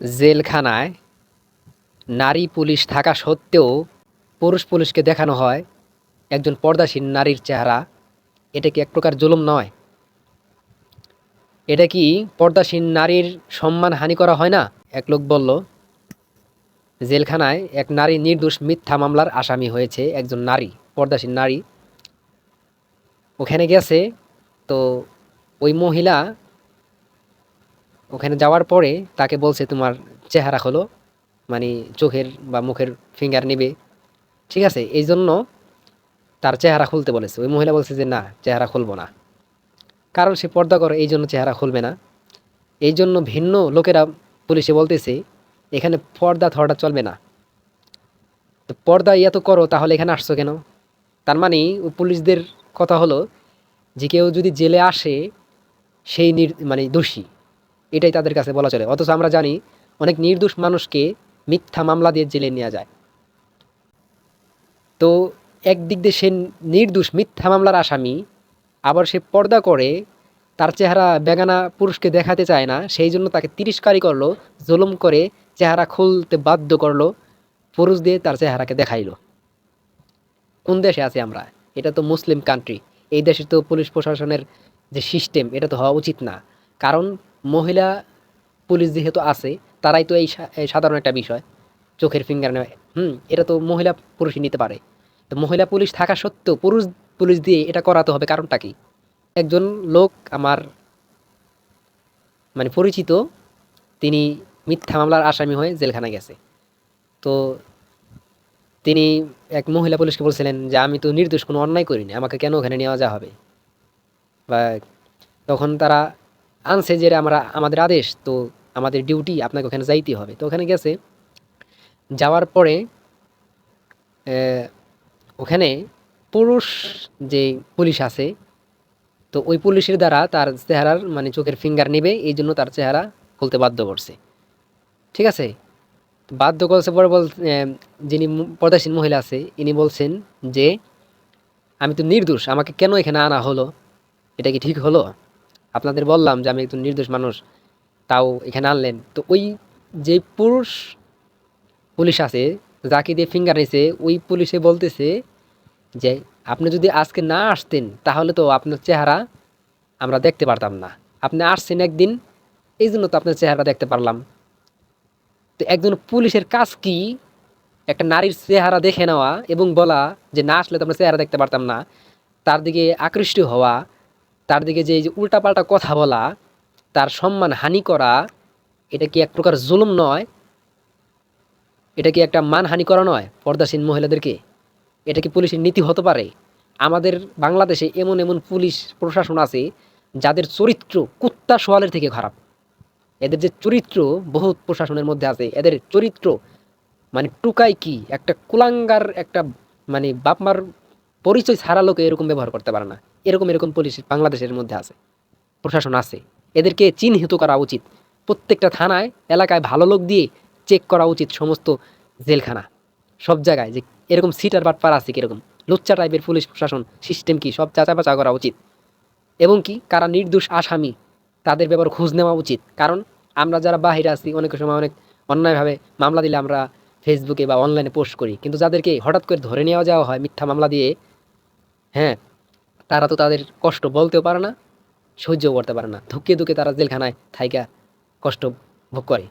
জেলখানায় নারী পুলিশ থাকা সত্ত্বেও পুরুষ পুলিশকে দেখানো হয় একজন পর্দাসীন নারীর চেহারা। এটা কি এক প্রকার জুলুম নয়? এটা কি পর্দাসীন নারীর সম্মান হানি করা হয় না? এক লোক বলল, জেলখানায় এক নারী নির্দোষ মিথ্যা মামলার আসামি হয়েছে একজন নারী পর্দাসীন নারী। ওখানে গেছে তো ওই মহিলা ওখানে যাওয়ার পরে তাকে বলছে, তোমার চেহারা হলো মানে চোখের বা মুখের ফিঙ্গার নেবে। ঠিক আছে? এই জন্য তার চেহারা খুলতে বলেছে। ওই মহিলা বলছে যে, না, চেহারা খুলবো না। কারণ সে পর্দা করে এই জন্য চেহারা খুলবে না। এই জন্য ভিন্ন লোকেরা পুলিশে বলতেছে, এখানে পর্দা থর্দা চলবে না। তো পর্দা এত করো, তাহলে এখানে আসছো কেন? তার মানে ওই পুলিশদের কথা হলো যে, কেউ যদি জেলে আসে, সেই নির মানে দোষী। এটাই তাদের কাছে বলা চলে। অথচ আমরা জানি অনেক নির্দোষ মানুষকে মিথ্যা মামলা দিয়ে জেলে নেওয়া যায়। তো একদিক দিয়ে সে নির্দোষ মিথ্যা মামলার আসামি, আবার সে পর্দা করে, তার চেহারা বেগানা পুরুষকে দেখাতে চায় না, সেই জন্য তাকে তিরস্কারই করল, জুলুম করে চেহারা খুলতে বাধ্য করল, পুরুষ দিয়ে তার চেহারাকে দেখাইলো। কোন দেশে আছি আমরা? এটা তো মুসলিম কান্ট্রি এই দেশে তো পুলিশ প্রশাসনের যে সিস্টেম এটা তো হওয়া উচিত না। কারণ মহিলা পুলিশ যেহেতু আছে, তারাই তো এই সাধারণ একটা বিষয়। চোখের ফিঙ্গার নেয় হুম, এটা তো মহিলা পুরুষই নিতে পারে। তো মহিলা পুলিশ থাকা সত্ত্বেও পুরুষ পুলিশ দিয়ে এটা করাতে হবে কারণটা কি? একজন লোক আমার মানে পরিচিত, তিনি মিথ্যা মামলার আসামি হয়ে জেলখানায় গেছে। তো তিনি এক মহিলা পুলিশকে বলছিলেন যে, আমি তো নির্দোষ, কোনো অন্যায় করিনি। আমাকে কেন ওখানে নেওয়া যা হবে? বা তখন তারা আনছে যে আমরা আমাদের আদেশ, তো আমাদের ডিউটি আপনাকে ওখানে যাইতে হবে। তো ওখানে গেছে। যাওয়ার পরে ওখানে পুরুষ যে পুলিশ আছে, তো ওই পুলিশের দ্বারা তার চেহারার মানে চোখের ফিঙ্গার নেবে, এই জন্য তার চেহারা খুলতে বাধ্য করছে। ঠিক আছে? বাধ্য করছে পরে বল যিনি পর্দাসীন মহিলা আছে, ইনি বলছেন যে, আমি তো নির্দোষ, আমাকে কেন এখানে আনা হলো? এটা কি ঠিক হলো? আপনাদের বললাম যে আমি একজন নির্দোষ মানুষ, তাও এখানে আনলেন। তো ওই যে পুরুষ পুলিশ আছে, যাকে দিয়ে ফিঙ্গার নিয়েছে ওই পুলিশে বলতেছে যে, আপনি যদি আজকে না আসতেন, তাহলে তো আপনার চেহারা আমরা দেখতে পারতাম না। আপনি আসছেন একদিন, এই জন্য তো আপনার চেহারা দেখতে পারলাম। তো একজন পুলিশের কাজ কি? একটা নারীর চেহারা দেখে নেওয়া এবং বলা যে, না আসলে তো আমরা চেহারা দেখতে পারতাম না। তার দিকে আকৃষ্ট হওয়া তার দিকে যে এই যে উল্টাপাল্টা কথা বলা, তার সম্মান হানি করা, এটা কি এক প্রকার জুলুম নয়? এটা কি একটা মানহানি করা নয় পর্দাসীন মহিলাদেরকে? এটা কি পুলিশের নীতি হতে পারে? আমাদের বাংলাদেশে এমন এমন পুলিশ প্রশাসন আছে, যাদের চরিত্র কুত্তা সোয়ালের থেকে খারাপ। এদের যে চরিত্র বহুত প্রশাসনের মধ্যে আছে, এদের চরিত্র মানে টুকাই কি? একটা কুলাঙ্গার একটা মানে বাপমার পরিচয় ছাড়া লোকে এরকম ব্যবহার করতে পারে না। এরকম এরকম পুলিশ বাংলাদেশের মধ্যে আছে, প্রশাসন আছে। এদেরকে চিহ্নিত করা উচিত। প্রত্যেকটা থানায়, এলাকায় ভালো লোক দিয়ে চেক করা উচিত সমস্ত জেলখানা। সব জায়গায় যে এরকম সিটার বাটপার আছে কীরকম। লুচ্চা টাইপের পুলিশ, প্রশাসন সিস্টেম কি? সব যাচা বাচা করা উচিত। এবং কি, কারা নির্দোষ, আসামি, তাদের ব্যাপার খোঁজ নেওয়া উচিত। কারণ আমরা যারা বাহিরে আছি, অনেক সময় অনেক অন্যায়ভাবে মামলা দিলে আমরা ফেসবুকে বা অনলাইনে পোস্ট করি। কিন্তু যাদেরকে হঠাৎ করে ধরে নেওয়া যাওয়া হয়, মিথ্যা মামলা দিয়ে হ্যাঁ তারা তো তাদের কষ্ট বলতেও পারে না সহ্য করতে পারে না। ধুকে ধুকে তারা জেলখানায় থাইকা কষ্ট ভোগ করে।